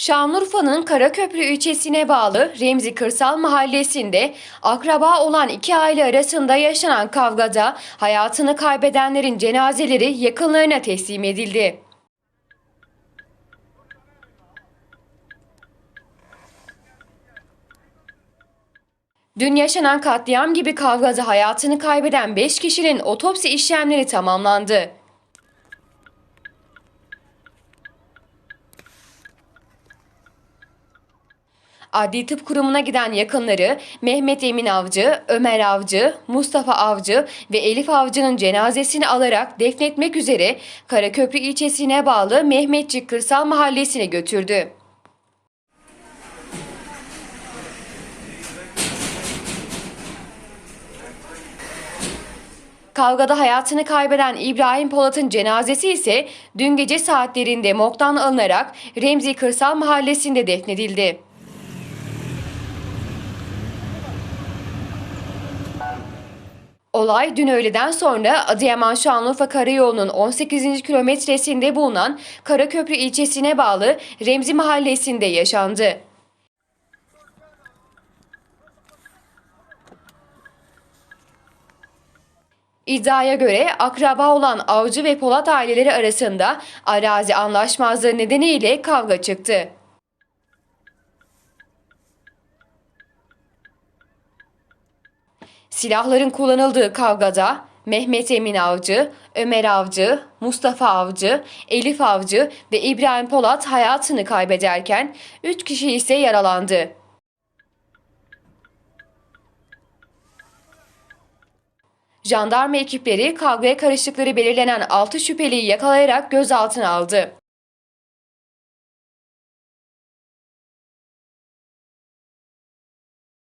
Şanlıurfa'nın Karaköprü ilçesine bağlı Remzi Kırsal mahallesinde akraba olan iki aile arasında yaşanan kavgada hayatını kaybedenlerin cenazeleri yakınlarına teslim edildi. Dün yaşanan katliam gibi kavgada hayatını kaybeden 5 kişinin otopsi işlemleri tamamlandı. Adli Tıp Kurumu'na giden yakınları Mehmet Emin Avcı, Ömer Avcı, Mustafa Avcı ve Elif Avcı'nın cenazesini alarak defnetmek üzere Karaköprü ilçesine bağlı Mehmetçik Kırsal Mahallesi'ne götürdü. Kavgada hayatını kaybeden İbrahim Polat'ın cenazesi ise dün gece saatlerinde morgdan alınarak Remzi Kırsal Mahallesi'nde defnedildi. Olay dün öğleden sonra Adıyaman Şanlıurfa Karayolu'nun 18. kilometresinde bulunan Karaköprü ilçesine bağlı Remzi Mahallesi'nde yaşandı. İddiaya göre akraba olan Avcı ve Polat aileleri arasında arazi anlaşmazlığı nedeniyle kavga çıktı. Silahların kullanıldığı kavgada Mehmet Emin Avcı, Ömer Avcı, Mustafa Avcı, Elif Avcı ve İbrahim Polat hayatını kaybederken 3 kişi ise yaralandı. Jandarma ekipleri kavgaya karıştıkları belirlenen 6 şüpheliyi yakalayarak gözaltına aldı.